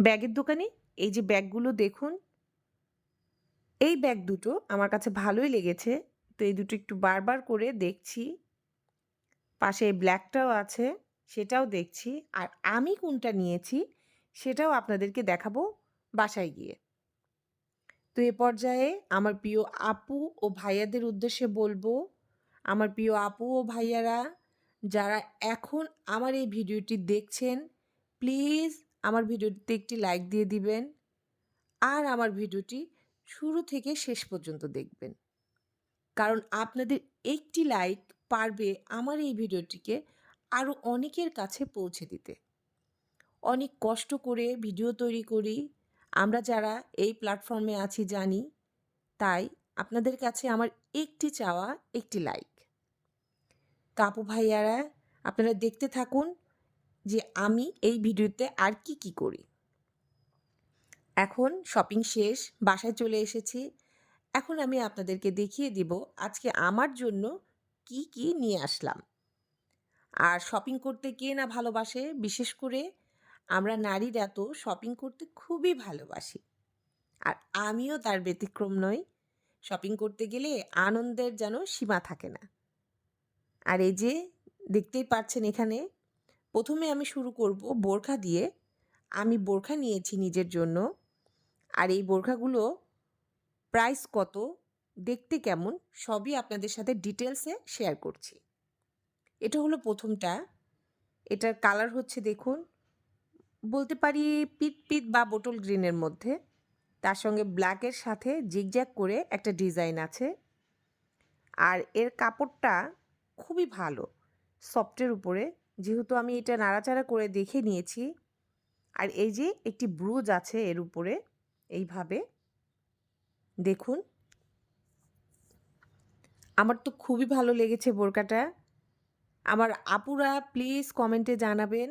ব্যাগের দোকানে? এই যে ব্যাগগুলো দেখুন। এই ব্যাগ দুটো আমার কাছে ভালোই লেগেছে। তো এই দুটো একটু বারবার করে দেখছি। পাশে ব্ল্যাকটাও আছে, সেটাও দেখছি। আর আমি কোনটা নিয়েছি, সেটাও আপনাদেরকে দেখাবো বাসায় গিয়ে। তো এ পর্যায়ে আমার প্রিয় আপু ও ভাইয়াদের উদ্দেশ্যে বলব, আমার প্রিয় আপু ও ভাইয়ারা, যারা এখন আমার এই ভিডিওটি দেখছেন, প্লিজ আমার ভিডিওটিতে একটি লাইক দিয়ে দিবেন আর আমার ভিডিওটি শুরু থেকে শেষ পর্যন্ত দেখবেন। কারণ আপনাদের একটি লাইক পারবে আমার এই ভিডিওটিকে আরও অনেকের কাছে পৌঁছে দিতে। অনেক কষ্ট করে ভিডিও তৈরি করি। আমরা যারা এই প্ল্যাটফর্মে আছি জানি, তাই আপনাদের কাছে আমার একটি চাওয়া, একটি লাইক কাপু ভাইয়ারা, আপনারা দেখতে থাকুন যে আমি এই ভিডিওতে আর কি কি করি। এখন শপিং শেষ, বাসায় চলে এসেছি। এখন আমি আপনাদেরকে দেখিয়ে দিব আজকে আমার জন্য কি কি নিয়ে আসলাম। আর শপিং করতে কে না ভালোবাসে, বিশেষ করে আমরা নারীরা তো শপিং করতে খুবই ভালোবাসি। আর আমিও তার ব্যতিক্রম নই। শপিং করতে গেলে আনন্দের যেন সীমা থাকে না। আর এই যে দেখতেই পাচ্ছেন এখানে প্রথমে আমি শুরু করব বোরখা দিয়ে। আমি বোরখা নিয়েছি নিজের জন্য। আর এই বোরখাগুলো প্রাইস কত, দেখতে কেমন, সবই আপনাদের সাথে ডিটেলসে শেয়ার করছি। এটা হলো প্রথমটা। এটার কালার হচ্ছে দেখুন, বলতে পারি পিট পিট বা বোটল গ্রিনের মধ্যে। তার সঙ্গে ব্ল্যাকের সাথে জিগজ্যাগ করে একটা ডিজাইন আছে। আর এর কাপড়টা খুবই ভালো সফটের উপরে। যেহেতু আমি এটা নাড়াচাড়া করে দেখে নিয়েছি। আর এই যে একটি ব্রুজ আছে এর উপরে, এইভাবে। দেখুন। আমার তো খুবই ভালো লেগেছে বোরকাটা। আমার আপুরা প্লিজ কমেন্টে জানাবেন,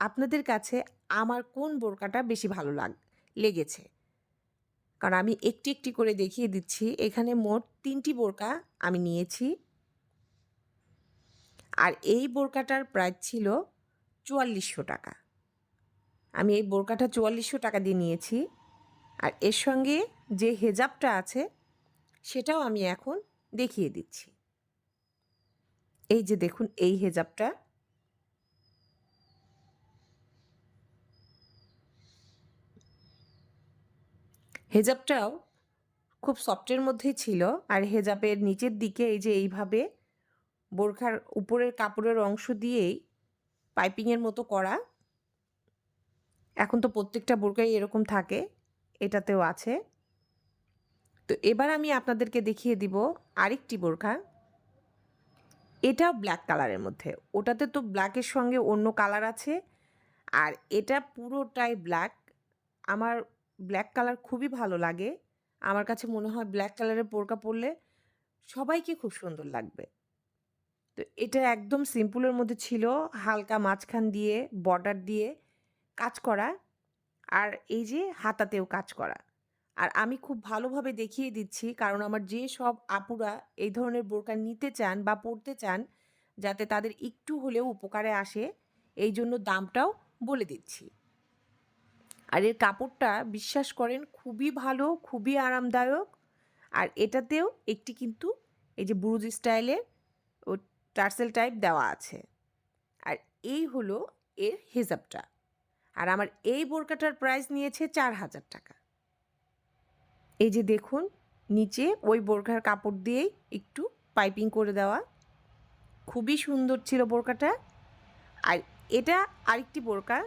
আপনাদের কাছে আমার কোন বোরকাটা বেশি ভালো লাগ, লেগেছে? কারণ আমি একটি একটি করে দেখিয়ে দিচ্ছি। এখানে মোট তিনটি বোরকা আমি নিয়েছি। আর এই বোরকাটার প্রাইস ছিল চুয়াল্লিশশো টাকা। আমি এই বোরকাটা চুয়াল্লিশশো টাকা দিয়ে নিয়েছি। আর এর সঙ্গে যে হেজাবটা আছে, সেটাও আমি এখন দেখিয়ে দিচ্ছি। এই যে দেখুন, এই হেজাবটা। হেজাবটাও খুব সফটের মধ্যেই ছিল। আর হেজাবের নিচের দিকে এই যে এইভাবে বোরখার উপরের কাপড়ের অংশ দিয়েই পাইপিংয়ের মতো করা। এখন তো প্রত্যেকটা বোরকাই এরকম থাকে, এটাতেও আছে। তো এবার আমি আপনাদেরকে দেখিয়ে দিব আরেকটি বোরখা। এটা ব্ল্যাক কালারের মধ্যে। ওটাতে তো ব্ল্যাকের সঙ্গে অন্য কালার আছে, আর এটা পুরোটাই ব্ল্যাক আমার ব্ল্যাক কালার খুবই ভালো লাগে। আমার কাছে মনে হয় ব্ল্যাক কালারের বোরকা পরলে সবাইকে খুব সুন্দর লাগবে। তো এটা একদম সিম্পলের মধ্যে ছিল। হালকা মাঝখান দিয়ে বর্ডার দিয়ে কাজ করা আর এই যে হাতাতেও কাজ করা। আর আমি খুব ভালোভাবে দেখিয়ে দিচ্ছি, কারণ আমার যে সব আপুরা এই ধরনের বোরকা নিতে চান বা পড়তে চান, যাতে তাদের একটু হলেও উপকারে আসে, এই জন্য দামটাও বলে দিচ্ছি। আর এর কাপড়টা বিশ্বাস করেন খুবই ভালো, খুবই আরামদায়ক। আর এটাতেও একটি কিন্তু এই যে ব্রুজ স্টাইলের টার্সেল টাইপ দেওয়া আছে। আর এই হলো এর হিসাবটা। আর আমার এই বোরকাটার প্রাইস নিয়েছে চার হাজার টাকা। এই যে দেখুন, নিচে ওই বোরকার কাপড় দিয়েই একটু পাইপিং করে দেওয়া। খুবই সুন্দর ছিল বোরকাটা। আর এটা আরেকটি বোরকা।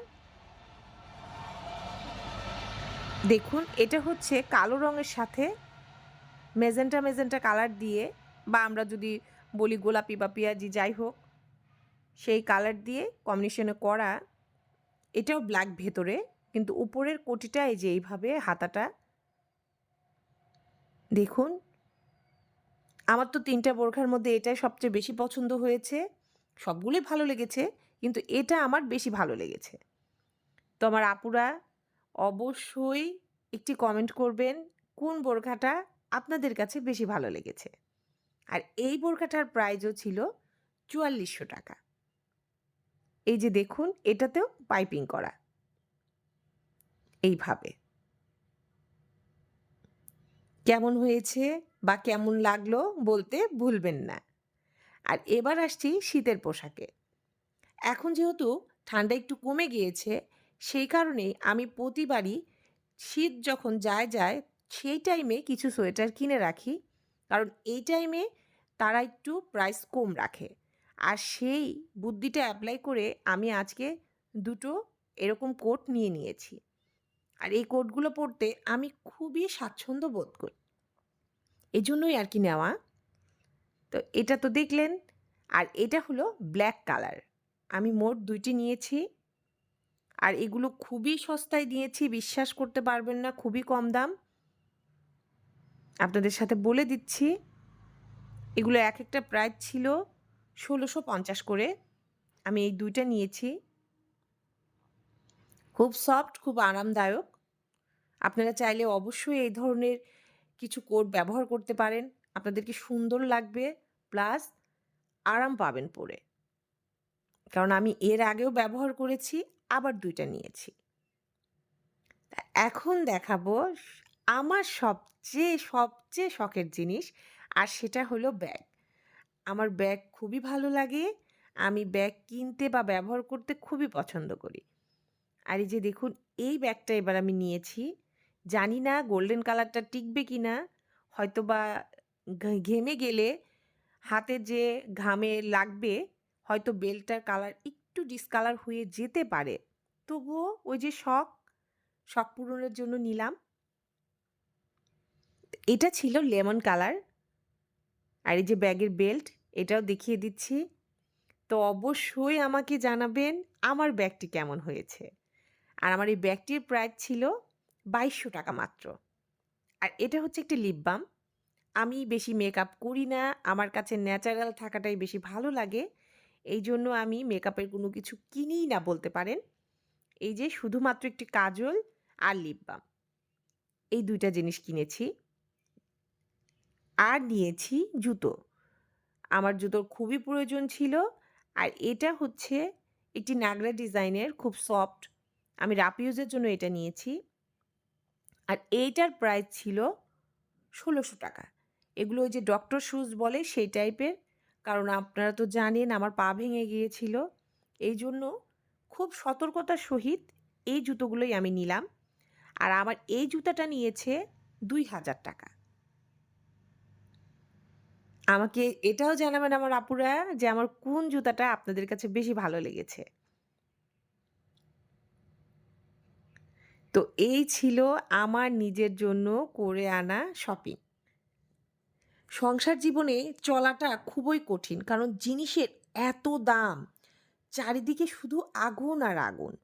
দেখুন, এটা হচ্ছে কালো রঙের সাথে মেজেন্টা মেজেন্টা কালার দিয়ে বা আমরা যদি বলি গোলাপি বা পেঁয়াজি, যাই হোক, সেই কালার দিয়ে কম্বিনেশনে করা, এটাও ব্ল্যাক ভেতরে, কিন্তু উপরের কোটিটা এই যে এইভাবে হাতাটা, দেখুন, আমার তো তিনটা বোরখার মধ্যে এটাই সবচেয়ে বেশি পছন্দ হয়েছে, সবগুলোই ভালো লেগেছে, কিন্তু এটা আমার বেশি ভালো লেগেছে। তো আমার আপুরা অবশ্যই একটি কমেন্ট করবেন, কোন বোরখাটা আপনাদের কাছে বেশি ভালো লেগেছে। আর এই বোরখাটার প্রাইজও ছিল চুয়াল্লিশশো টাকা। এই যে দেখুন, এটাতেও পাইপিং করা। এইভাবে। কেমন হয়েছে বা কেমন লাগল বলতে ভুলবেন না। আর এবার আসছি শীতের পোশাকে। এখন যেহেতু ঠান্ডা একটু কমে গিয়েছে, সেই কারণেই আমি প্রতিবারই শীত যখন যায় যায়, সেই টাইমে কিছু সোয়েটার কিনে রাখি। কারণ এই টাইমে তারা একটু প্রাইস কম রাখে। আর সেই বুদ্ধিটা অ্যাপ্লাই করে আমি আজকে দুটো এরকম কোট নিয়ে নিয়েছি। আর এই কোটগুলো পরতে আমি খুবই স্বাচ্ছন্দ্য বোধ করি। এই জন্যই আর কি নেওয়া। তো এটা তো দেখলেন। আর এটা হলো ব্ল্যাক কালার আমি মোট দুইটি নিয়েছি। আর এগুলো খুবই সস্তায় দিয়েছি। বিশ্বাস করতে পারবেন না, খুবই কম দাম। আপনাদের সাথে বলে দিচ্ছি, এগুলো এক একটা প্রাইস ছিল ষোলোশো পঞ্চাশ করে। আমি এই দুইটা নিয়েছি। খুব সফট, খুব আরামদায়ক। আপনারা চাইলে অবশ্যই এই ধরনের কিছু কোট ব্যবহার করতে পারেন। আপনাদেরকে সুন্দর লাগবে, প্লাস আরাম পাবেন পরে। কারণ আমি এর আগেও ব্যবহার করেছি, আবার দুইটা নিয়েছি। এখন দেখাবো আমার সবচেয়ে সবচেয়ে শখের জিনিস, আর সেটা হলো ব্যাগ। আমার ব্যাগ খুবই ভালো লাগে। আমি ব্যাগ কিনতে বা ব্যবহার করতে খুবই পছন্দ করি। আর এই যে দেখুন, এই ব্যাগটা এবার আমি নিয়েছি। জানি না গোল্ডেন কালারটা টিকবে কি না হয়তো বা ঘেমে গেলে হাতে যে ঘামে লাগবে, হয়তো বেলটার কালার একটু ডিসকালার হয়ে যেতে পারে। তবুও ওই যে শখ শখ পূরণের জন্য নিলাম। এটা ছিল লেমন কালার। আর এই যে ব্যাগের বেল্ট, এটাও দেখিয়ে দিচ্ছি। তো অবশ্যই আমাকে জানাবেন আমার ব্যাগটি কেমন হয়েছে। আর আমার এই ব্যাগটির প্রাইস ছিল বাইশশো টাকা মাত্র। আর এটা হচ্ছে একটি লিপ বাম আমি বেশি মেকআপ করি না, আমার কাছে ন্যাচারাল থাকাটাই বেশি ভালো লাগে। এই জন্য আমি মেকআপের কোনো কিছু কিনিই না বলতে পারেন। এই যে শুধুমাত্র একটি কাজল আর লিপ বাম এই দুইটা জিনিস কিনেছি। আর নিয়েছি জুতো। আমার জুতোর খুবই প্রয়োজন ছিল। আর এটা হচ্ছে একটি নাগরা ডিজাইনের খুব সফট, আমি রাপ ইউজের জন্য এটা নিয়েছি। আর এইটার প্রাইস ছিল ষোলোশো টাকা। এগুলো ওই যে ডক্টর শুজ বলে সেই টাইপের কারণ আপনারা তো জানেন আমার পা ভেঙে গিয়েছিল। এই জন্য খুব সতর্কতার সহিত এই জুতোগুলোই আমি নিলাম। আর আমার এই জুতাটা নিয়েছে দুই হাজার টাকা। আমাকে এটাও জানাবেন আমার আপুরা যে আমার কোন জুতাটা আপনাদের কাছে বেশি ভালো লেগেছে। তো এই ছিল আমার নিজের জন্য করে আনা শপিং সংসার জীবনে চলাটা খুবই কঠিন, কারণ জিনিসের এত দাম, চারিদিকে শুধু আগুন আর আগুন।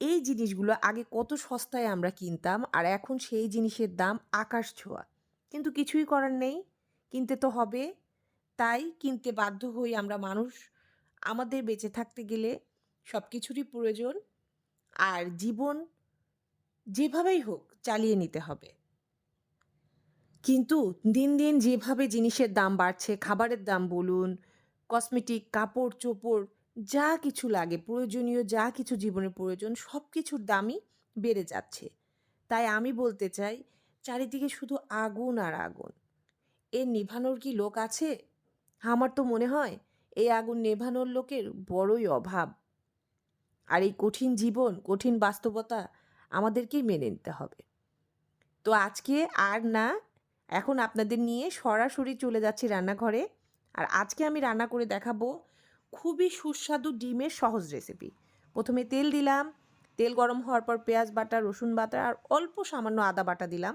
এই জিনিসগুলো আগে কত সস্তায় আমরা কিনতাম, আর এখন সেই জিনিসের দাম আকাশ ছোঁয়া। কিন্তু কিছুই করার নেই। কিনতে তো হবে। তাই কিনতে বাধ্য হই আমরা মানুষ। আমাদের বেঁচে থাকতে গেলে সব কিছুরই প্রয়োজন। আর জীবন যেভাবেই হোক চালিয়ে নিতে হবে। কিন্তু দিন দিন যেভাবে জিনিসের দাম বাড়ছে, খাবারের দাম বলুন, কসমেটিক, কাপড়, চোপড়, যা কিছু লাগে, প্রয়োজনীয় যা কিছু জীবনের প্রয়োজন সব কিছুর দামই বেড়ে যাচ্ছে। তাই আমি বলতে চাই, চারিদিকে শুধু আগুন আর আগুন। এর নিভানোর কি লোক আছে? আমার তো মনে হয় এই আগুন নেভানোর লোকের বড়ই অভাব। আর এই কঠিন জীবন, কঠিন বাস্তবতা আমাদেরকেই মেনে নিতে হবে। তো আজকে আর না, এখন আপনাদের নিয়ে সরাসরি চলে যাচ্ছি রান্নাঘরে। আর আজকে আমি রান্না করে দেখাবো খুবই সুস্বাদু ডিমের সহজ রেসিপি প্রথমে তেল দিলাম, তেল গরম হওয়ার পর পেঁয়াজ বাটা, রসুন বাটা আর অল্প সামান্য আদা বাটা দিলাম।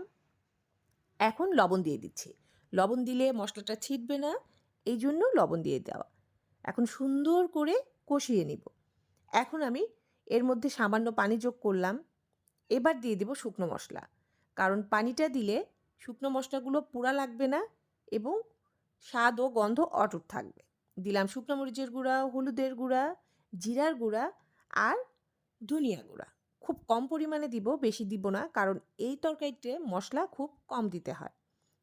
এখন লবণ দিয়ে দিচ্ছি। লবণ দিলে মশলাটা ছিটবে না এই জন্য লবণ দিয়ে দেওয়া। এখন সুন্দর করে কষিয়ে নিব। এখন আমি এর মধ্যে সামান্য পানি যোগ করলাম। এবার দিয়ে দেব শুকনো মশলা। কারণ পানিটা দিলে শুকনো মশলাগুলো পোড়া লাগবে না এবং স্বাদ ও গন্ধ অটুট থাকবে। দিলাম শুকনো মরিচের গুঁড়া, হলুদের গুঁড়া, জিরার গুঁড়া আর ধনিয়া গুঁড়া। খুব কম পরিমাণে দিব, বেশি দিব না, কারণ এই তরকারিতে মশলা খুব কম দিতে হয়।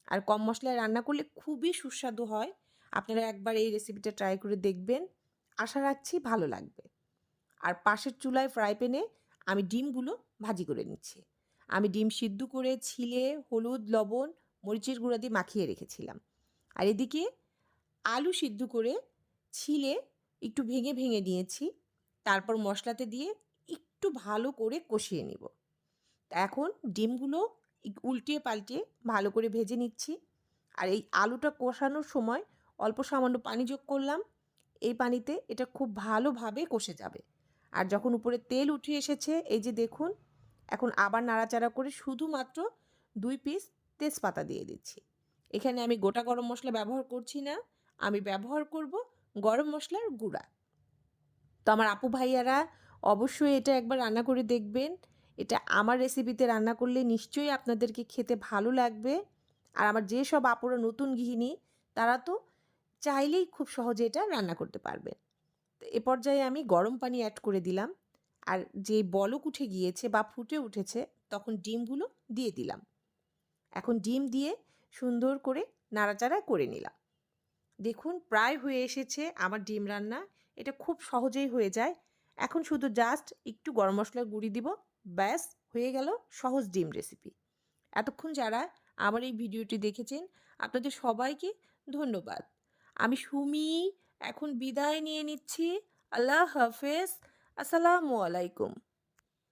আর কম মশলায় রান্না করলে খুবই সুস্বাদু হয়। আপনারা একবার এই রেসিপিটা ট্রাই করে দেখবেন। আশা রাখছি ভালো লাগবে। আর পাশের চুলায় ফ্রাই প্যানে আমি ডিমগুলো ভাজি করে নিচ্ছি। আমি ডিম সিদ্ধ করে ছিলে হলুদ, লবণ, মরিচের গুঁড়া দিয়ে মাখিয়ে রেখেছিলাম। আর এদিকে আলু সিদ্ধ করে ছিলে একটু ভেঙে ভেঙে নিয়েছি। তারপর মশলাতে দিয়ে একটু ভালো করে কষিয়ে নিব। এখন ডিমগুলো উল্টিয়ে পাল্টিয়ে ভালো করে ভেজে নিচ্ছি। আর এই আলুটা কষানোর সময় অল্প সামান্য পানি যোগ করলাম। এই পানিতে এটা খুব ভালোভাবে কষে যাবে। আর যখন উপরে তেল উঠে এসেছে, এই যে দেখুন, এখন আবার নাড়াচাড়া করে শুধুমাত্র দুই পিস তেজপাতা দিয়ে দিচ্ছি। এখানে আমি গোটা গরম মশলা ব্যবহার করছি না, আমি ব্যবহার করব গরম মশলার গুঁড়া। তো আমার আপু ভাইয়ারা অবশ্যই এটা একবার রান্না করে দেখবেন। এটা আমার রেসিপিতে রান্না করলে নিশ্চয়ই আপনাদেরকে খেতে ভালো লাগবে। আর আমার যেসব আপুরা নতুন গৃহিণী, তারা তো চাইলেই খুব সহজে এটা রান্না করতে পারবে তো এ পর্যায়ে আমি গরম পানি অ্যাড করে দিলাম। আর যে বলক উঠে গিয়েছে বা ফুটে উঠেছে, তখন ডিমগুলো দিয়ে দিলাম। এখন ডিম দিয়ে সুন্দর করে নাড়াচাড়া করে নিলাম। দেখুন, প্রায় হয়ে এসেছে আমার ডিম রান্না। এটা খুব সহজেই হয়ে যায়। এখন শুধু জাস্ট একটু গরম মশলার গুঁড়ি দিব। ব্যাস, হয়ে গেল সহজ ডিম রেসিপি এতক্ষণ যারা আমার এই ভিডিওটি দেখেছেন, আপনাদের সবাইকে ধন্যবাদ। আমি সুমি, এখন বিদায় নিয়ে নিচ্ছি। আল্লাহ হাফেজ। আসসালামু আলাইকুম।